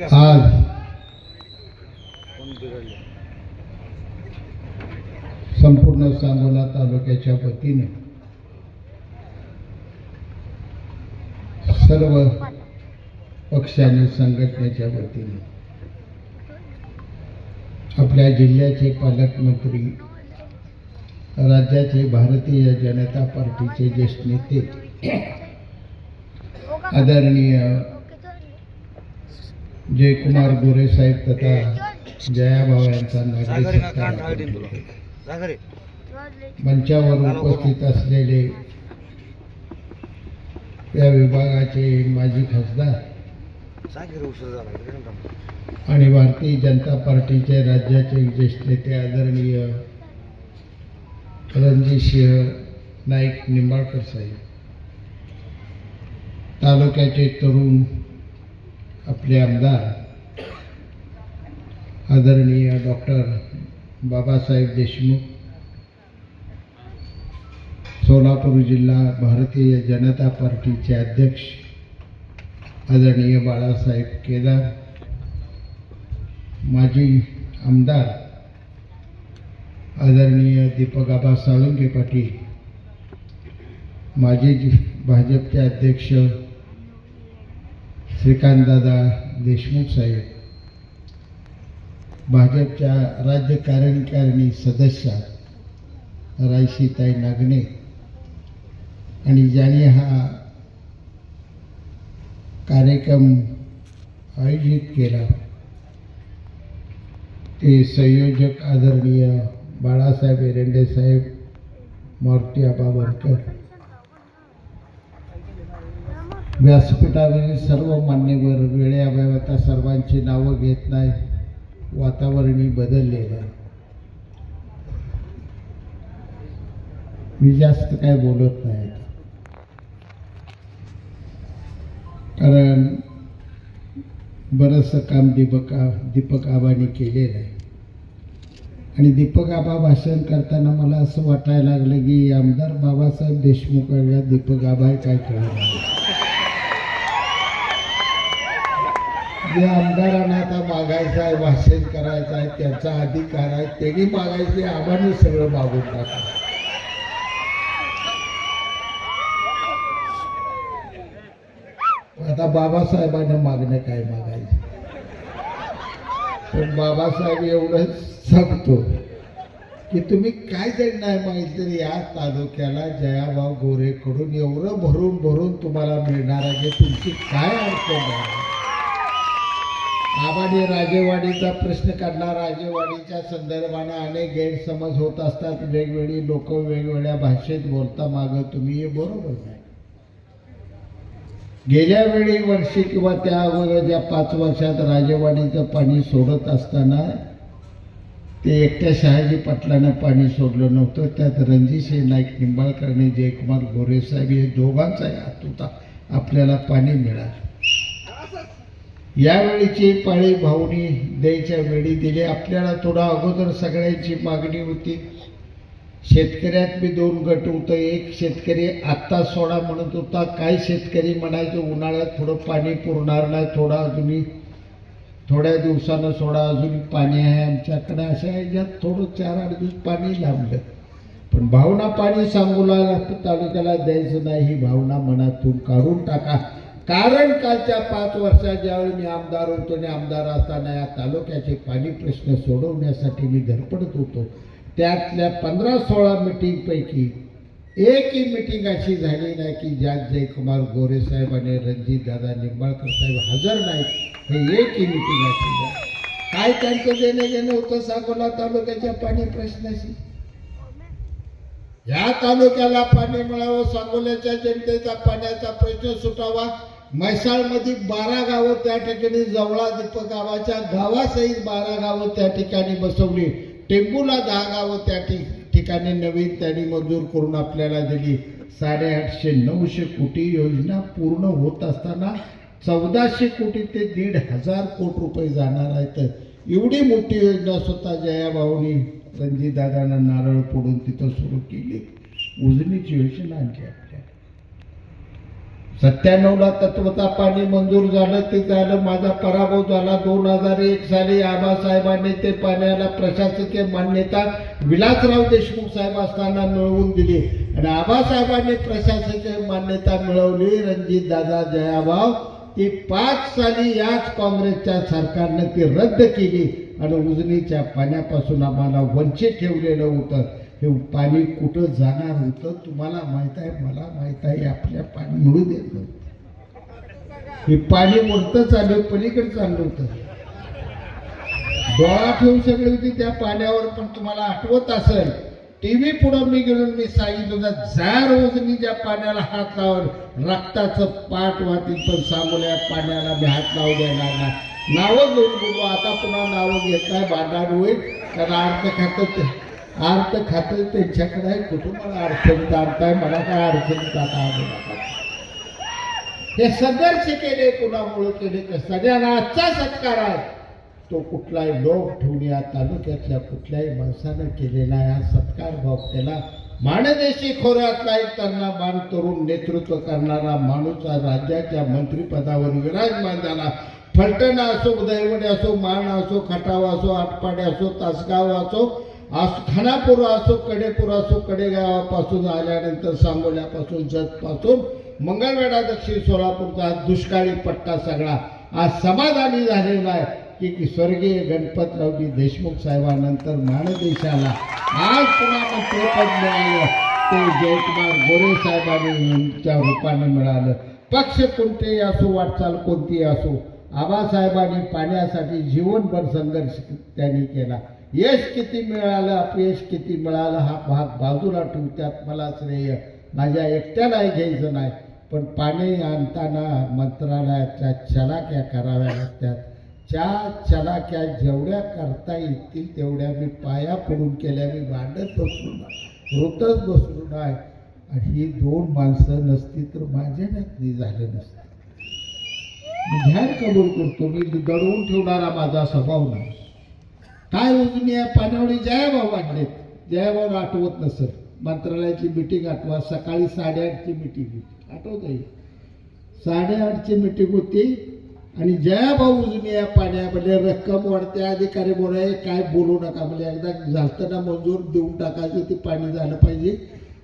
आज संपूर्ण सांगोला तालुक्याच्या वतीने सर्व पक्षाने संघटनेच्या वतीने आपल्या जिल्ह्याचे पालकमंत्री राज्याचे भारतीय जनता पार्टीचे ज्येष्ठ नेते आदरणीय जयकुमार गोरे साहेब तथा जयाभाऊ यांचा. मंचावर उपस्थित असलेले या विभागाचे माजी खासदार आणि भारतीय जनता पार्टीचे राज्याचे ज्येष्ठ नेते आदरणीय रणजितसिंह नाईक निंबाळकर साहेब तालुक्याचे तरुण आपले आमदार आदरणीय डॉक्टर बाबासाहेब देशमुख सोलापूर जिल्हा भारतीय जनता पार्टीचे अध्यक्ष आदरणीय बाळासाहेब केदार माजी आमदार आदरणीय दीपक साळुंके पाटील माजी भाजपचे अध्यक्ष श्रीकांतदादा देशमुख साहेब भाजपच्या राज्य कार्यकारिणी सदस्या रायशीताई नागणे आणि ज्याने हा कार्यक्रम आयोजित केला ते संयोजक आदरणीय बाळासाहेब एरंडे साहेब मारुती आबा वरकर व्यासपीठावरील सर्व मान्यवर वेळेअभाव आता सर्वांची नावं घेत नाही वातावरणी बदललेलं आहे. मी जास्त काय बोलत नाही. कारण बरंचसं काम दीपक दीपक आबाने केलेलं आहे. आणि दीपक आबा भाषण करताना मला असं वाटायला लागलं की आमदार बाबासाहेब देशमुख दीपक आबा काय कळणार जे आमदारांना आता मागायचं आहे भाषण करायचं आहे त्यांचा अधिकार आहे त्यांनी मागायचे आम्हाने सगळं मागून टाकलं आता बाबासाहेबांना मागणं काय मागायचं? पण बाबासाहेब एवढंच सांगतो की तुम्ही काय जरी नाही मागितलं तरी या तालुक्याला जयाभाऊ गोरेकडून एवढं भरून भरून तुम्हाला मिळणार आहे. की तुमची काय अडचण आहे? आबाडी राजेवाडीचा प्रश्न काढला राजेवाडीच्या संदर्भाने अनेक गैरसमज होत असतात. वेगवेगळी लोक वेगवेगळ्या भाषेत बोलता मागं तुम्ही हे बरोबर नाही. गेल्या वेळी वर्षी किंवा त्या अगोदर ज्या पाच वर्षात राजेवाडीचं पाणी सोडत असताना ते एकट्या शहाजी पाटलानं पाणी सोडलं नव्हतं. त्यात रणजितसिंह नाईक निंबाळकर आणि जयकुमार गोरेसाहेब हे दोघांचाही हात होता. आपल्याला पाणी मिळालं. यावेळीची पाळी भाऊनी द्यायच्या वेळी दिली. आपल्याला थोडा अगोदर सगळ्यांची मागणी होती. शेतकऱ्यात बी दोन गट होतं. एक शेतकरी आत्ता सोडा म्हणत होता. काही शेतकरी म्हणायचं उन्हाळ्यात थोडं पाणी पुरणार नाही. थोडा अजूनही थोड्या दिवसानं सोडा. अजून पाणी आहे आमच्याकडे. अशा ह्याच्यात थोडं चार आठ दिवस पाणी लांबलं. पण भावना पाणी सांगूला तालुक्याला द्यायचं नाही. ही भावना मनातून काढून टाका. कारण कालच्या पाच वर्षात ज्यावेळी मी आमदार होतो आणि आमदार असताना या तालुक्याचे पाणी प्रश्न सोडवण्यासाठी मी धडपडत होतो. त्यातल्या पंधरा सोळा मिटिंगपैकी एकही मिटिंग अशी झाली नाही की ज्यात जयकुमार गोरे साहेब आणि रणजित दादा निंबाळकर साहेब हजर नाहीत. हे एकही मिटिंग अशी झाली काय त्यांचं देणं घेणं होतं सांगोला तालुक्याच्या पाणी प्रश्नाशी? या तालुक्याला पाणी मिळावं सांगोल्याच्या जनतेचा पाण्याचा प्रश्न सुटावा म्हैसाळमध्ये बारा गावं त्या ठिकाणी जवळा दीपक गावाच्या गावासहित बारा गावं त्या ठिकाणी बसवली. टेंबूला दहा गावं त्या ठिकाणी नवीन त्यांनी मंजूर करून आपल्याला दिली. साडेआठशे नऊशे कोटी योजना पूर्ण होत असताना चौदाशे कोटी ते दीड हजार कोटी रुपये जाणार आहेत. एवढी मोठी योजना स्वतः जयाभाऊनी रणजितदादांना नारळ फोडून तिथं सुरू केली. उजनीची योजना आणली सत्त्याण्णवला तत्वता पाणी मंजूर झालं ते झालं माझा पराभव झाला. दोन हजार एक साली आबासाहेबांनी ते पाण्याला प्रशासकीय मान्यता विलासराव देशमुख साहेब असताना मिळवून दिली. आणि आबासाहेबांनी प्रशासकीय मान्यता मिळवली. रणजित दादा जयाभाव ती पाच साली याच काँग्रेसच्या सरकारने ती रद्द केली. आणि उजनीच्या पाण्यापासून आम्हाला वंचित ठेवलेलं होतं. हे पाणी कुठं जाणार होतं तुम्हाला माहीत आहे? मला माहीत आहे आपल्या पाणी मिळू देत नव्हतं. हे पाणी मोठं चाललं पलीकडे चाललं होतं. डोळा ठेवू सगळी होती त्या पाण्यावर पण तुम्हाला आठवत असेल टी व्ही पुढं मी गेलो मी सांगितलं होतं जा रोजनीच्या पाण्याला हात लावल रक्ताचं पाठ वाहतील पण सांगोल्या पाण्याला मी हात लावू द्यायला ना नावं घेऊन बोलू आता पुन्हा नावं घेत नाही भांडण होईल कारण अर्थ खातं अर्थ खात त्यांच्याकडे आहे कुठं मला अडचणीत अर्थ आहे मला काय अडचणीत आता हे संघर्ष केले कुणामुळे केले तर सगळ्यांना आजचा सत्कार आहे. तो कुठलाही लोक ठेवून या तालुक्यातल्या कुठल्याही माणसानं केलेला हा सत्कार भाव केला माणदेशी खोऱ्यातला एक तरुणाबाण तरुण नेतृत्व करणारा माणूस राज्याच्या मंत्रिपदावर विराजमान झाला फलटण असो दैवडे असो मान असो खटाव असो आटपाडे असो तासगाव असो आज खानापूर असो कडेपूर असो कडेगावापासून आल्यानंतर सांगोल्यापासून जतपासून मंगळवेढा दक्षिण सोलापूरचा दुष्काळी पट्टा सगळा आज समाधानी झालेला आहे की की स्वर्गीय गणपतरावजी देशमुख साहेबांनंतर माणदेशाला आज पुन्हा मिळालं. ते जयकुमार गोरे साहेबांच्या रूपाने मिळालं. पक्ष कोणतेही असो वाटचाल कोणतीही असो आबासाहेबांनी पाण्यासाठी जीवनभर संघर्ष त्यांनी केला. यश किती मिळालं अपयश किती मिळालं हा भाग बाजूला ठेवू त्यात मला श्रेय. माझ्या एकट्याला घ्यायचं नाही पण पाणी आणताना मंत्रालयाच्या चलाक्या कराव्या लागतात. त्या चलाक्या जेवढ्या करता येतील तेवढ्या मी पाया पडून केल्या मी भांडत बसलो नाही रोतच बसलो नाही आणि ही दोन माणसं नसती तर माझ्या नाही झालं नसतं. मी जाहीर कबूल करतो मी दडवून ठेवणारा माझा स्वभाव नाही. काय उजनी आहे? पाण्यावळी जयाभाव वाढलेत जयाभाव आठवत नसत मंत्रालयाची मिटिंग आठवा. सकाळी साडेआठची मिटिंग होती. आठवत आहे. साडेआठची मिटिंग होती. आणि जयाभाऊ उजनी या पाण्यामध्ये रक्कम वाढते. अधिकारी बोलाय काय बोलू नका. म्हणजे एकदा झालं ना मंजूर देऊन टाकायचं ते पाणी झालं पाहिजे.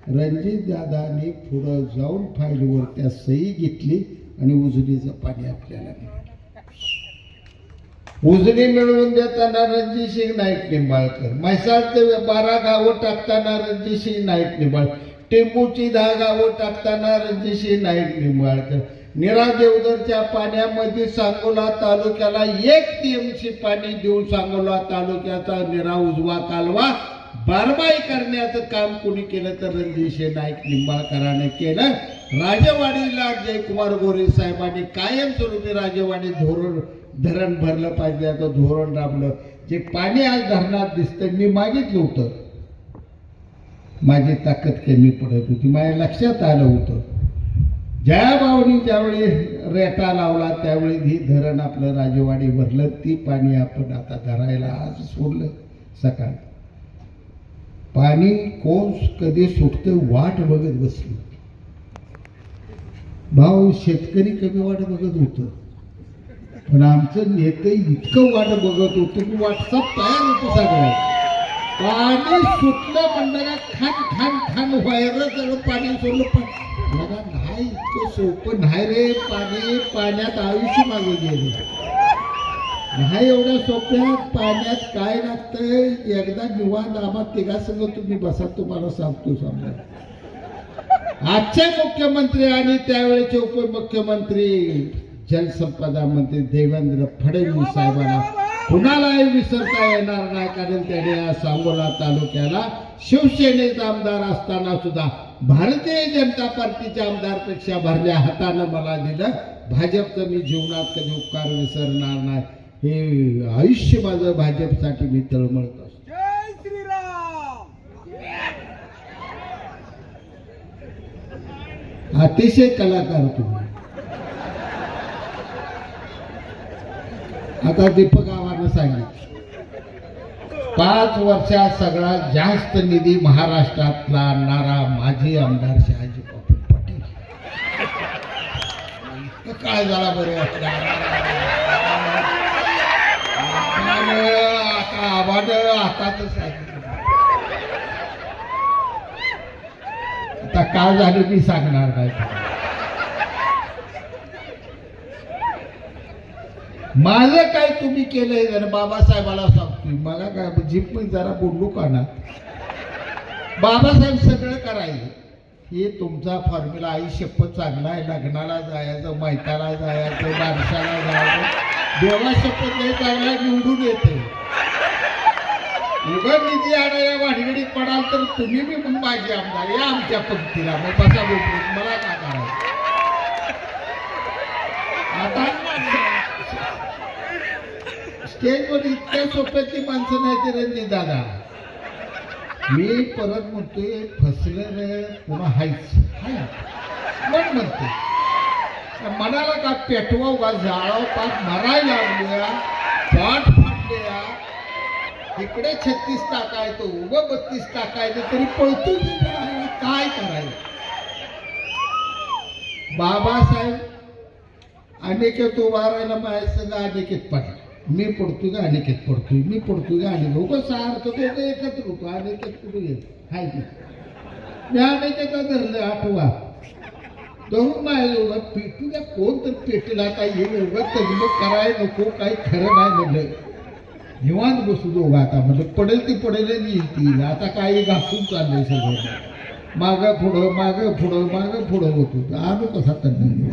रणजित दादानी पुढं जाऊन फाईलवर त्या सही घेतली आणि उजनीचं पाणी आपल्याला मिळालं. उजनी मिळवून देताना रणजित सिंग नाईक निंबाळकर. म्हैसाळचे बारा गावं टाकताना रणजित सिंग नाईक निंबाळ. टेंबूची दहा गावं टाकताना रणजित सिंग नाईक निंबाळकर. निरा देवदरच्या पाण्यामध्ये सांगोला तालुक्याला एक टीएमसी पाणी देऊन सांगोला तालुक्याचा निरा उजवा कालवा बारमाई करण्याचं काम कोणी केलं तर रणजित नाईक निंबाळकराने केलं. राजवाडीला जयकुमार गोरे साहेबांनी कायमस्वरूपी राजवाडी धोरण धरण भरलं पाहिजे आता धोरण राबलं. जे पाणी आज धरणात दिसतं मी मागितलं होतं. माझी ताकद कमी पडत होती माझ्या लक्षात आलं होतं. ज्या भावनी ज्यावेळी रेटा लावला त्यावेळी ही धरण आपलं राजेवाडी भरलं ती पाणी आपण आता धरायला आज सोडलं सकाळ. पाणी कोण कधी सुटतं वाट बघत बसली. भाऊ शेतकरी कमी वाट बघत होतं. पण आमचं नेते इतकं वाट बघत होतं की व्हॉट्सअप तयार होतं सगळं. पाणी सुटलं म्हणलं का खान खान खान व्हायरस सगळं पाणी सोडलं पण बघा नाही इतकं सोपं नाही रे. पाणी पाण्यात आयुष्य मागे गेले नाही एवढ्या सोप्या पाण्यात काय लागतंय? एकदा निवांत आम्हा तिघा संघ तुम्ही बसा तुम्हाला सांगतो समजा. आजचे मुख्यमंत्री आणि त्यावेळेचे उपमुख्यमंत्री जलसंपदा मंत्री देवेंद्र फडणवीस साहेबांना कुणालाही विसरता येणार नाही कारण त्याने या सांगोला तालुक्याला शिवसेनेचा आमदार असताना सुद्धा भारतीय जनता पार्टीच्या आमदारपेक्षा भरल्या हातानं मला दिलं. भाजपचं मी जीवनात कधी उपकार विसरणार नाही. हे आयुष्य माझं भाजपसाठी मी तळमळत असतो. अतिशय कलाकार तुम्ही. आता दीपक आव्हानं सांगितलं. पाच वर्षात सगळ्यात जास्त निधी महाराष्ट्रातला आणणारा माजी आमदार शहाजी बापू पटेल. काय झाला बरं? आता आवाज हातातच आता काय झालं मी सांगणार नाही. माझं काय तुम्ही केलंय? जर बाबासाहेबाला सांगतोय. मला काय जीप मी जरा बोललो का ना? बाबासाहेब सगळं करायचं हे तुमचा फॉर्म्युला आई शपथ चांगला आहे. लग्नाला जायचं मैताला जायचं बारशाला जायचं. देवा शपथ नाही चांगला निवडून येते. उगा निधी आणा या भानगडीत पडाल तर तुम्ही बी मग माझी आमदार या आमच्या पंक्तीला मग बसा बोलतो मला काय करायचं? आता स्टेजवर इतक्या सोप्यातली माणसं नाही ते रणजित दादा. मी परत म्हणतोय फसलं रे पुन्हा हायच. हाय. म्हणते मनाला का पेटवा उगा जाळाव पाक मरायला लागल्या पाठ फाटल्या. इकडे छत्तीस टाकायचं उगं बत्तीस टाकायचं तरी पळतो काय? करायचं? बाबासाहेब अनेकेत उभा राहिला माझ्या संग अनेकेत पडला. मी पडतो का अनिकेत पडतोय? मी पडतोय का अनेक उगं सारखं दोघं एकत्र होतो. अनिकेत कुठे घेत हाय की. मी अनेकेचा धरलं आठवा. धरून माझ्या उगा पेटू द्या. कोण तर पेटेल. आता हे एवढं तगमग नको. काही खरं नाही म्हणलं. निवांत बसू दोघं आता. म्हणजे पडेल ती पडेल येतील आता काही घासून चाललंय सगळं. मागं पुढं मागं पुढं मागं पुढं होतो. आलो कसा तज्ञ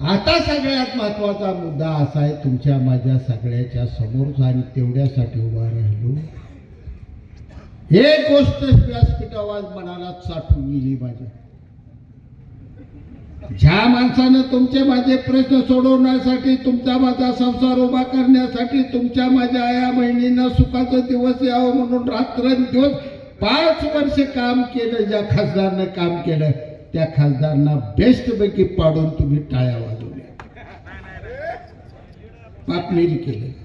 आता सगळ्यात महत्त्वाचा मुद्दा असा आहे तुमच्या माझ्या सगळ्याच्या समोरचा आणि तेवढ्यासाठी उभा राहिलो. हे गोष्ट व्यासपीठावाज मनाला साठून गेली माझ्या ज्या माणसानं तुमचे माझे प्रश्न सोडवण्यासाठी तुमचा माझा संसार उभा करण्यासाठी तुमच्या माझ्या आया बहिणींना सुखाचा दिवस यावं म्हणून रात्रंदिवस पाच वर्ष काम केलं ज्या खासदारनं काम केलं. त्या खासदारांना बेस्ट पैकी पाडून तुम्ही टाळ्या वाजवल्या. पापमेरी केले.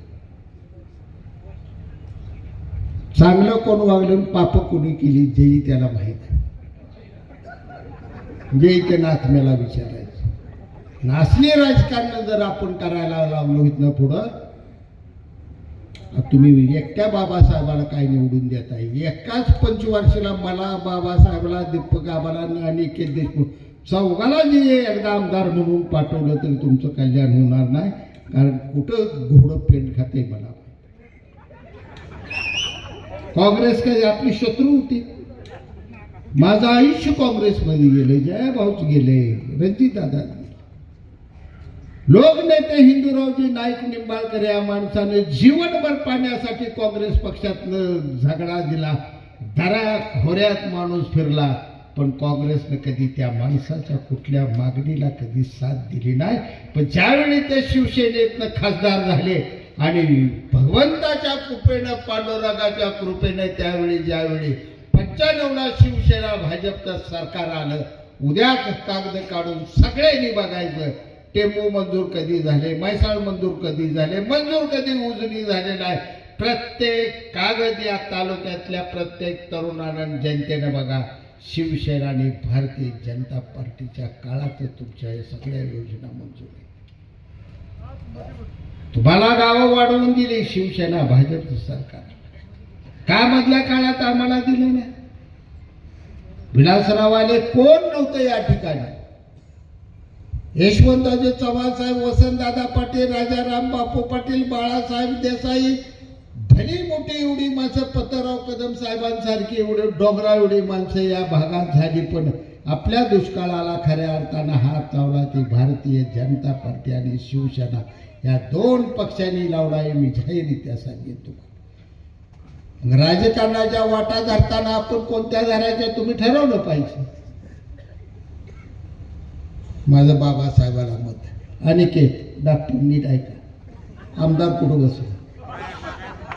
चांगलं कोण वागलं पाप कोणी केली जेही त्याला माहीत आहे. जे इथे नाथम्याला विचारायचं. नासली राजकारण जर आपण करायला लागलो इथनं पुढं तुम्ही एकट्या बाबासाहेबाला काय निवडून देताय? एकाच पंचवर्षीला मला बाबासाहेबाला दीपक आबाला आणि के देशमुख. चौघाला जे एकदा आमदार म्हणून पाठवलं तरी तुमचं कल्याण होणार नाही कारण कुठं घोडं पेंट खाते मला? काँग्रेस काही आपली शत्रू होती. माझं आयुष्य काँग्रेसमध्ये गेले जया भाऊच गेले रणजित दादा लोकनेते हिंदूरावजी नाईक निंबाळकर या माणसाने जीवनभर पाण्यासाठी काँग्रेस पक्षातनं झगडा दिला. दरा खोऱ्यात माणूस फिरला पण काँग्रेसनं कधी त्या माणसाच्या कुठल्या मागणीला कधी साथ दिली नाही. पण ज्यावेळी ते शिवसेनेतनं खासदार झाले आणि भगवंताच्या कृपेनं पांडुरंगाच्या कृपेनं त्यावेळी ज्यावेळी पंच्याण्णवला शिवसेना भाजपचं सरकार आलं उद्या कागद काढून सगळ्यांनी बघायचं टेंबू मंजूर कधी झाले मैसाळ मंजूर कधी झाले मंजूर कधी उजनी झाले नाही. प्रत्येक कागद या तालुक्यातल्या प्रत्येक तरुणानं जनतेनं बघा शिवसेना आणि भारतीय जनता पार्टीच्या काळात तुमच्या या सगळ्या योजना मंजूर आहेत. तुम्हाला गावं वाढवून दिली शिवसेना भाजपचं सरकार. का मधल्या काळात आम्हाला दिले नाही? विलासरावाले कोण नव्हतं या ठिकाणी? यशवंतराजे चव्हाण साहेब वसंतदादा पाटील राजाराम बापू पाटील बाळासाहेब देसाई भली मोठी एवढी माणसं पतराव कदम साहेबांसारखी एवढे डोंगरा एवढी माणसं या भागात झाली पण आपल्या दुष्काळाला खऱ्या अर्थानं हात लावला ती भारतीय जनता पार्टी आणि शिवसेना या दोन पक्षांनी लावला हे मी जाहीररित्या सांगितो मग राजकारणाच्या वाटा धरताना आपण कोणत्या धरायच्या तुम्ही ठरवलं पाहिजे? माझं बाबासाहेबाला मत अनिकेत डॉक्टर नीट ऐका. आमदार कुठं बसू?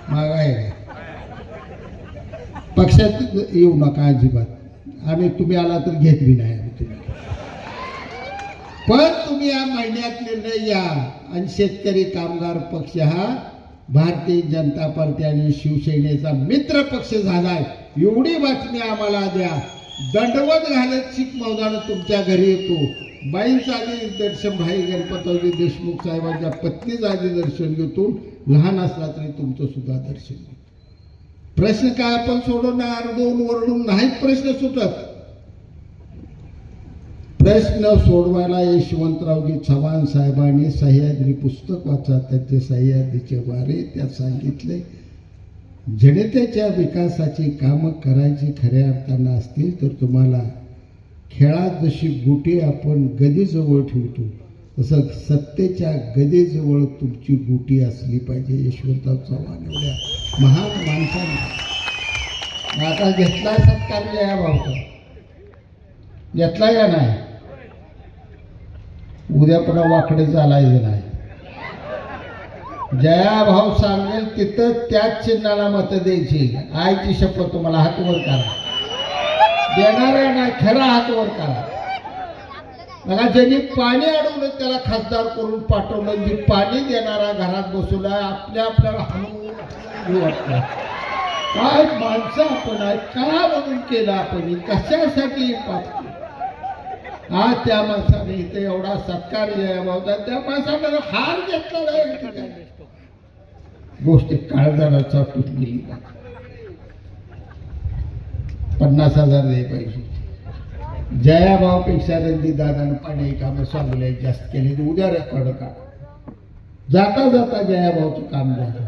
माग आहे. पक्षात येऊ नका अजिबात. आम्ही तुम्ही आला तर घेत बी नाही आम्ही तुम्ही. पण तुम्ही या महिन्यात निर्णय या. आणि शेतकरी कामगार पक्ष हा भारतीय जनता पार्टी आणि शिवसेनेचा मित्र पक्ष झालाय. एवढी बातमी आम्हाला द्या. दंडवत घालत शीख मौदानं तुमच्या घरी येतो. बाईंचं आधी दर्शन भाई गणपतरावजी देशमुख साहेबांच्या पत्नीचं आधी दर्शन घेतो लहान असला तरी तुमचं सुद्धा दर्शन घेतो प्रश्न काय आपण सोडवणार? दोन वरडून नाहीत प्रश्न सुटत. प्रश्न सोडवायला यशवंतरावजी चव्हाण साहेबांनी सह्याद्री पुस्तक वाचा त्याचे सह्याद्रीचे वारे त्यात सांगितले. जनतेच्या विकासाची कामं करायची खऱ्या अर्थानं असतील तर तुम्हाला खेळात जशी गुटी आपण गदीजवळ ठेवतो तसं सत्तेच्या गदीजवळ तुमची गुटी असली पाहिजे यशवंतराव चव्हाण एवढ्या महान माणसाने. आता घेतला सत्कारला या भावचा घेतला या नाही? उद्या पुन्हा वाकडे चालायचं नाही? जया भाऊ सांगेल तिथं त्याच चिन्हाला मत द्यायची. आईची शपथ तुम्हाला हातवर करा. देणारा नाही खरा हात वर करा. मला ज्यांनी पाणी अडवलं त्याला खासदार करून पाठवलं. जी पाणी देणारा घरात बसवला आपल्या आपल्याला हलवून वाटतं. काय माणसं आपण आहे का म्हणून केलं आपण? कशासाठी पाप? हा त्या माणसाने इथे एवढा सत्कार द्यावा होता त्या माणसाने हार घेतला गोष्टी ठिकाणी. गोष्ट काळजाला गेली. पन्नास हजार दे पैसे. जयाभावापेक्षा रणजित दादानं पाणी कामं सांगले जास्त केले तर उद्या रेकॉर्ड का जाता जाता जयाभाऊचं काम झालं.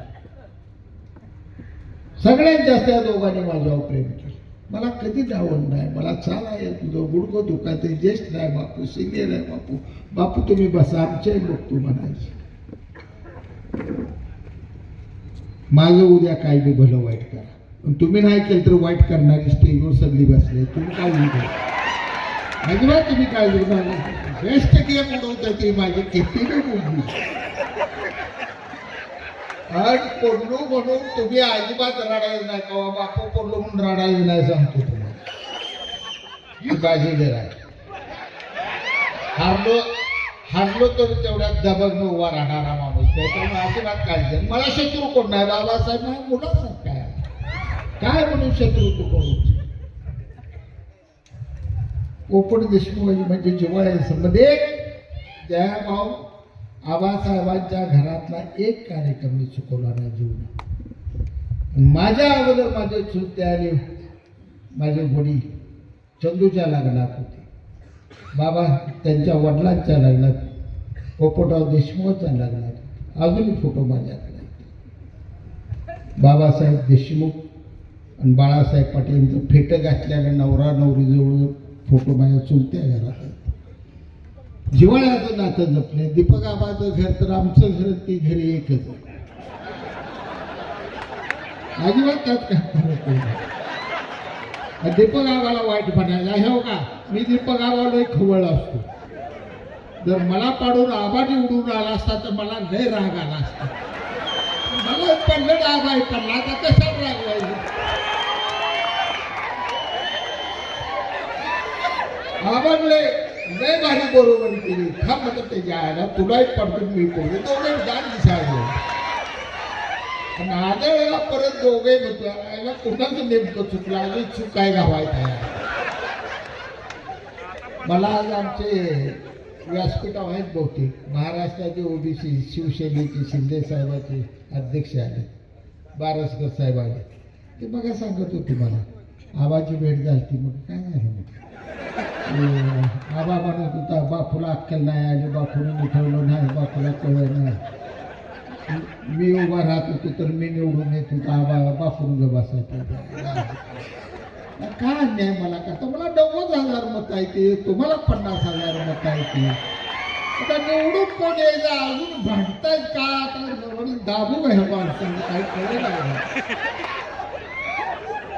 सगळ्यात जास्त या दोघांनी माझ्यावर प्रेम केलं. मला कधी डावण नाही. मला चाला आहे तुझं गुडगो दुखात आहे ज्येष्ठ आहे बापू सिनियर आहे बापू. बापू तुम्ही बसा आमच्याही बघतो म्हणायचे. माझं उद्या काय बी भलं वाईट करा. पण तुम्ही नाही केलं तर वाईट करणारी स्टेजवर सगळी बसले तुम्ही काय उद्या अजिबात तुम्ही काय बेस्ट गेम उडवता ते माझी किती बोलली आज पडलो म्हणून तुम्ही अजिबात रडायला नाही का? बापू पडलो म्हणून रडायला नाही सांगतो तुम्हाला. ही काळजी जर हारलो हारलो तर तेवढ्यात दबगनं उभा राहणारा माणूस त्याच्यामुळे अजिबात काळजी मला शत्रू कोण नाही. बाबासाहेब नाही मुलासाहेब. काय म्हणून शत्रू तू कोण कोपण देशमुख म्हणजे जिव्हाळ्या मध्ये जयाभाऊ आबासाहेबांच्या घरातला एक कार्यक्रम मी चुकवला नाही. जीवन माझ्या अगोदर माझे चुलते आणि माझे वडील चंदूच्या लग्नात होते. बाबा त्यांच्या वडिलांच्या लग्नात पोपटराव देशमुखच्या लग्नात अजूनही फोटो माझ्याकडे बाबासाहेब देशमुख आणि बाळासाहेब पाटील यांचं फेटं घातल्यानं नवरा नवरीजवळ फोटो माझ्या चुलत्या घरात आहेत. जिवाळ्याचं नातं जपले दीपक आबाचं घर तर आमचं घर ते घरी एकच आहे. अजिबात त्यात काय दीपक आबाला वाईट म्हणायला हे हो का? मी दीपक आबाला एक खवळ असतो. जर मला पाडून आबा निवडून आला असता तर मला लय राग आला असता. मला पडलं राग आहे पडला आता कशात राग व्हायचं आबांले लय भारी बरोबरी केली. थांब आता ते जायला तुलाही पडतो मी पडतो दोघे जाण दिसायचे आणि परत दोघे म्हणतो याला कुणाचं नेमकं चुकलं? आणि चुकाय गावायचा मला आज आमचे व्यासपीठाव आहेत बहुतेक. महाराष्ट्राचे ओबीसी शिवसेनेचे शिंदे साहेबाचे अध्यक्ष आले. बारसकर साहेब आले. ते बघा सांगत होते मला आबाची भेट झाली ती मग काय झालं? मग आबा म्हणत होता बापूला अक्कल नाही आली बापूने मिठवलं नाही बापूला कळलं नाही. मी उभा राहत होतो तर मी निवडून येत होतो आबा बापून ग बसायचं. काय अन्याय मला का? तुम्हाला मला नव्वद हजार मत आहे ते तुम्हाला पन्नास हजार मत आहे ते. आता निवडून कोण यायचं? अजून भांडतायत का? आता वडील दाबू आहे माणसांनी काही कळलं नाही.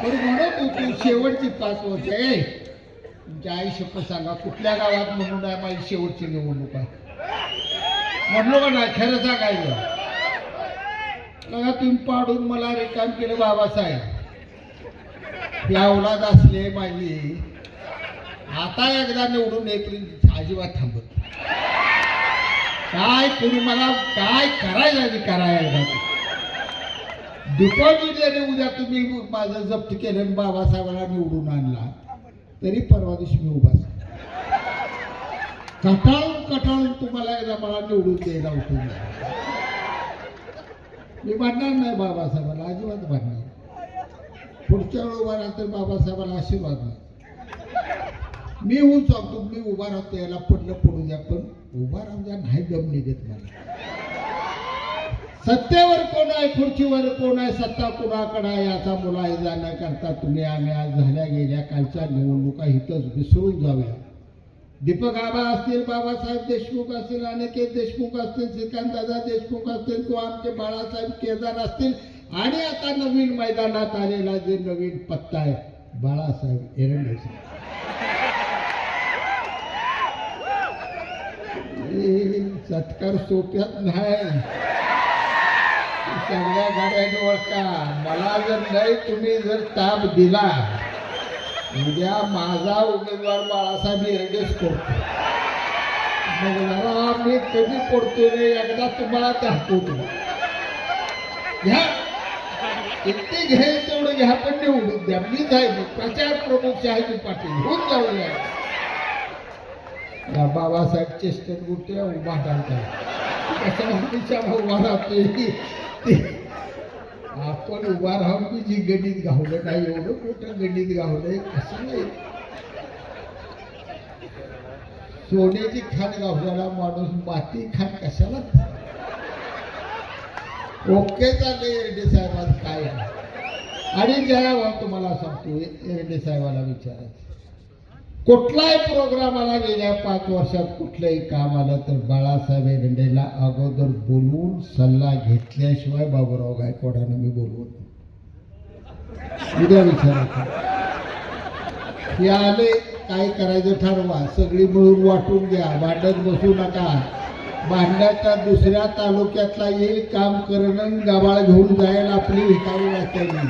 तर म्हणत होती शेवटची पाच वर्ष आहे तुमच्या आई सांगा. कुठल्या गावात म्हणून आहे माझी शेवटची निवडणूक आहे? म्हणलो का नाही? खरं सांगायचं. बघा तुम्ही पाडून मला रिकाम केलं बाबासाहेब. ही औलाद असले माझी. आता एकदा निवडून येईपर्यंत अजिबात थांबत काय तुम्ही मला काय करायला करायला? डिपॉझिट जरी उद्या तुम्ही माझं जप्त केलं बाबासाहेबाला निवडून आणला. तरी परवा दिवशी मी उभा कटाळून कटाळून तुम्हाला एकदा मला निवडून द्यायला उठून मी म्हणणार नाही बाबासाहेबाला अजिबात भांडणार पुढच्या वेळ उभा राहतो तर बाबासाहेबाला आशीर्वाद नाही मी होऊन सांगतो मी उभा राहतो याला पडलं पडू द्या पण उभा राहून द्या नाही दम निघत मला. सत्तेवर कोण आहे खुर्चीवर कोण आहे सत्ता कोणाकडे आहे याचा मुलाहिजा न करता तुम्ही आम्ही आज झाल्या गेल्या कालच्या निवडणुका इथंच विसरून जाऊया दीपक आबा असतील बाबासाहेब देशमुख असतील अनिकेत देशमुख असतील श्रीकांतदादा देशमुख असतील किंवा आमचे बाळासाहेब केदार असतील आणि आता नवीन मैदानात आलेला जे नवीन पत्ता आहे बाळासाहेब एरंडे साहेब. सत्कार सोप्यात नाही सगळ्या गाड्यांनी ओळखा मला जर नाही तुम्ही जर ताप दिला उद्या माझा उमेदवार बाळासाहेब एरडेच करतो मग जरा मी कधी पडतो रे एकदा तुम्हाला दाखवतो. घ्या. किती घ्याय तेवढं घ्या पण निवडून द्या. मी जायचो प्रचार प्रमुख शहाजी पाटील होऊन जाऊया. या बाबासाहेब चेष्टन गुटे उभा टाकतात कसा भाऊ उभा राहतोय? आपण उभा राहून की जी गणित गावलं नाही एवढं मोठं गणित गावलंय कसं नाही सोन्याची खाण गावल्याला माणूस माती खाण कशाला? ओके चालले एरडे साहेबांचं काय? आणि जया तुम्हाला सांगतो एरडे साहेबाला विचारायचं. कुठलाही प्रोग्रामाला गेल्या पाच वर्षात कुठलंही काम आलं तर बाळासाहेब एरंडेला अगोदर बोलवून सल्ला घेतल्याशिवाय बाबूराव गायकवाडांना मी बोलवत उद्या विचारायचं. हे आले काय करायचं ठरवा सगळी मिळून वाटून घ्या भांडत बसू नका. भांड्याच्या दुसऱ्या तालुक्यातला येईल काम करणं गबाळ घेऊन जायला आपली हितावी वाटायची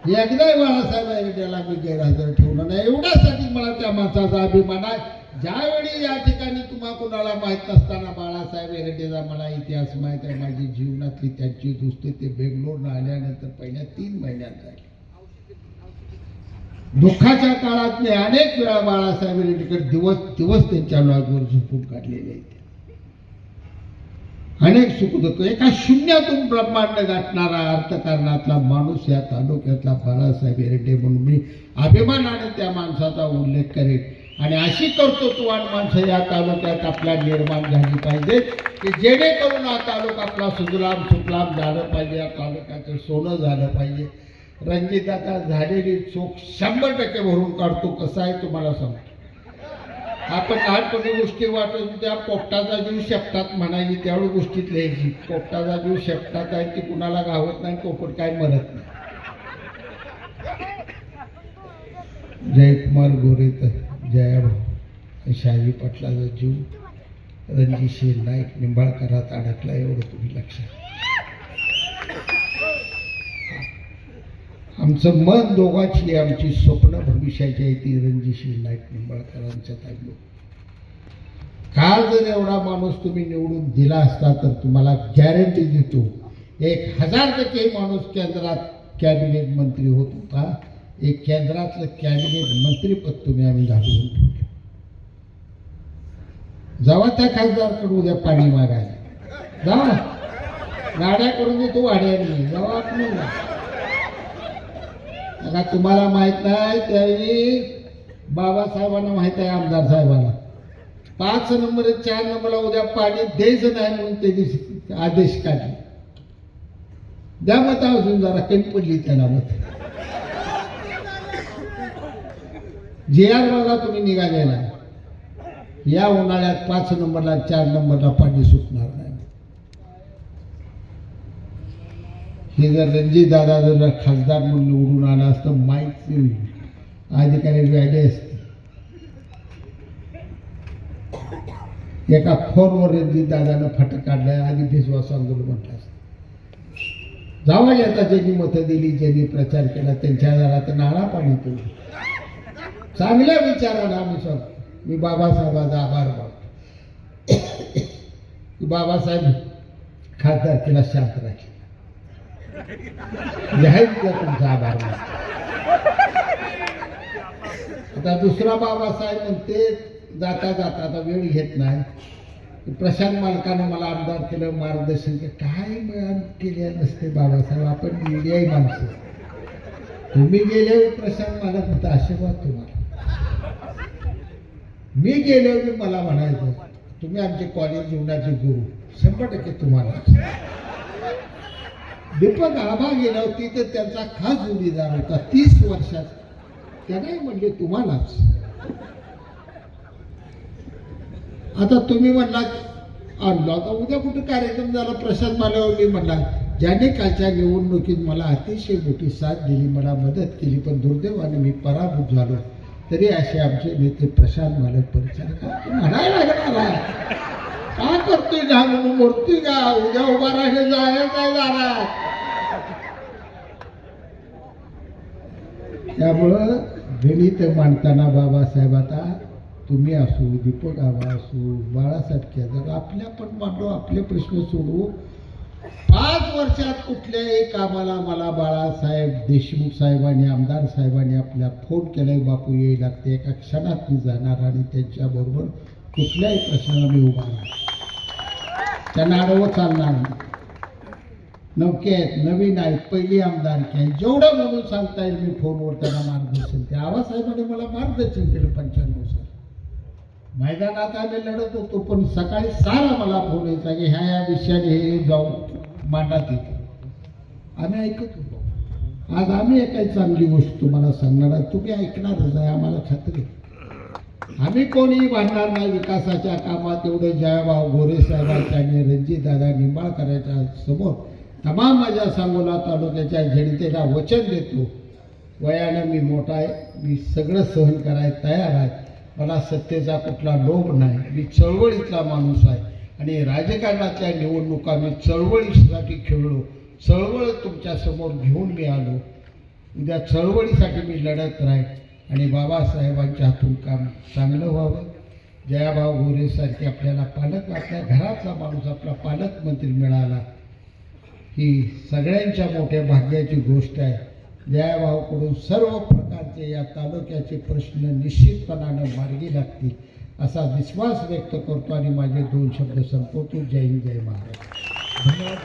एकदाही बाळासाहेब आयडियाला मी गैरहजर ठेवलं नाही. एवढ्यासाठी मला त्या माणसाचा अभिमान आहे. ज्यावेळी या ठिकाणी तुम्हा कुणाला माहीत नसताना बाळासाहेब एरडेचा मला इतिहास माहीत आहे. माझी जीवनातली त्यांची दुसरी ते बेंगलोरनं आल्यानंतर पहिल्या तीन महिन्यात झाली. दुःखाच्या काळात मी अनेक वेळा बाळासाहेब एरडेकर दिवस दिवस त्यांच्या लॉजवर झोपून काढलेले आहेत. अनेक सुखदुःख. एका शून्यातून ब्रह्मांड गाठणारा अर्थकारणातला माणूस या तालुक्यातला बाळासाहेब हेरडे म्हणून मी अभिमानाने त्या माणसाचा उल्लेख करेन. आणि अशी कर्तृत्ववान माणसं या तालुक्यात आपल्या निर्माण झाली पाहिजे की जेणेकरून हा तालुका आपला सुजलाम सुफलाम झालं पाहिजे या तालुक्याचं सोनं झालं पाहिजे. रणजिताचा झालेली चोख शंभर टक्के भरून काढतो कसं आहे तुम्हाला सांगतो. आपण लहानपणी गोष्टी वाटत त्या पोपटाचा जीव शेपटात म्हणायची त्यावेळी गोष्टीत लिहायची. पोपटाचा जीव शेपटात आहे ती कुणाला गावत नाही कोपट काय मरत नाही. जयकुमार गोरे तर जयाभाऊ शाही पाटलाचा जीव रणजितसिंह नाईक निंबाळकरात अडकला एवढं तुम्ही लक्षात. आमचं मन दोघांची आमची स्वप्न भविष्याची आहे ती रणजितसिंह नाईक निंबाळकरांच्या ताईलो काल जर एवढा माणूस तुम्ही निवडून दिला असता तर तुम्हाला गॅरंटी देतो एक हजार टक्के माणूस केंद्रात कॅबिनेट मंत्री होत होता. एक केंद्रातलं कॅबिनेट मंत्रीपद तुम्ही आम्ही दाखवून ठेवलं. जावा त्या खासदारकडे उद्या पाणी मागायला. जावा. गाड्या करून देतो वाड्याने. जावा आपण आता तुम्हाला माहीत नाही त्यावेळी बाबासाहेबांना माहीत आहे आमदार साहेबांना. पाच नंबर चार नंबरला उद्या पाणी द्यायचं नाही म्हणून त्यांनी आदेश काढले. द्या मत अजून जरा कमी पडली त्याला मत. जे आर बघा तुम्ही निघालेला या उन्हाळ्यात पाच नंबरला चार नंबरला पाणी सुटणार नाही हे जर रणजित दादा जर खासदार म्हणून निवडून आला असतं माहीत अधिकारी व्याडे असते एका फोनवर रणजित दादानं फटक काढलाय आधी भिजवा आंदोलन म्हटलं असतं. जावा येता ज्यांनी मतं दिली ज्यांनी प्रचार केला त्यांच्या घरात नाळा पाणी पिलं चांगल्या विचाराला आम्ही सर मी बाबासाहेबाचा आभार मानतो. बाबासाहेब खासदार तिला शांत राहील लिहायचं तुमचा आभार आता दुसरा बाबासाहेब म्हणते जाता जाता आता वेळ घेत नाही. प्रशांत मालकानं मला आमदार केलं मार्गदर्शन केलं. काय मग केले नसते बाबासाहेब आपण मीडियाही माणसं. तुम्ही गेले हो प्रशांत मालक होता आशीर्वाद तुम्हाला. मी गेले हो, मी मला म्हणायचं तुम्ही आमचे कॉलेज जीवनाचे गुरु शंभर टक्के तुम्हाला. दीपक आभा गेला होती तर त्यांचा खास जोडीदार होता. तीस वर्षात. त्याने म्हणले तुम्हालाच. आता तुम्ही म्हणला आणलो. आता उद्या कुठे कार्यक्रम झाला? प्रशांत माल्यावर मी म्हणला ज्याने कालच्या निवडणुकीत मला अतिशय मोठी साथ दिली मला मदत केली पण दुर्दैवाने मी पराभूत झालो. तरी असे आमचे नेते प्रशांत मालक परिचारक म्हणायला लागणार काय करतोय का म्हणून मूर्ती का उद्या उभा राहिले जाय काय जाणार त्यामुळं गणित मांडताना बाबासाहेब आता तुम्ही असू दीपक आबा असू बाळासाहेब केदार आपल्या पण मांडू आपले प्रश्न सोडू. पाच वर्षात कुठल्याही कामाला मला बाळासाहेब देशमुख साहेबांनी आमदार साहेबांनी आपल्या फोन केलाय बापू येईल लागते. एका क्षणात मी जाणार आणि त्यांच्याबरोबर कुठल्याही प्रश्नाला मी उभा राहणार त्यांना आडवं चालणार नाही. नवके आहेत नवीन आहेत पहिली आमदारकी आहे. जेवढं म्हणून सांगता येईल मी फोनवर त्यांना मार्गदर्शन ते आबासाहेबांनी मला मार्गदर्शन केलं पंच्याण्णव साल. मैदानात आम्ही लढत होतो पण सकाळी सारा मला फोन यायचा की ह्या ह्या विषयाने हे जाऊन मांडण्यात येतो. आम्ही ऐकत होतो. आज आम्ही एक चांगली गोष्ट तुम्हाला सांगणार आहे तुम्ही ऐकणारच आहे आम्हाला खात्री आम्ही कोणीही भांडणार नाही विकासाच्या कामात एवढे जयभाव गोरे साहेबांच्या आणि रणजित निंबाळकरांच्या समोर. तमाम माझ्या सांगोला तालुक्याच्या जनतेला वचन देतो. वयानं मी मोठा आहे मी सगळं सहन करायला तयार आहे. मला सत्तेचा कुठला लोभ नाही. मी चळवळीतला माणूस आहे. आणि राजकारणातल्या निवडणुका मी चळवळीसाठी खेळलो. चळवळ तुमच्यासमोर घेऊन मी आलो. उद्या चळवळीसाठी मी लढत राहील आणि बाबासाहेबांच्या हातून काम चांगलं व्हावं. जयाभाऊ गोरेसारखे आपल्याला पालक आपल्या घरातला माणूस आपला पालकमंत्री मिळाला. ही सगळ्यांच्या मोठ्या भाग्याची गोष्ट आहे. जयाभाऊकडून सर्व प्रकारचे या तालुक्याचे प्रश्न निश्चितपणानं मार्गी लागतील असा विश्वास व्यक्त करतो आणि माझे दोन शब्द संपवतो. जय हिंद जय महाराज धन्यवाद.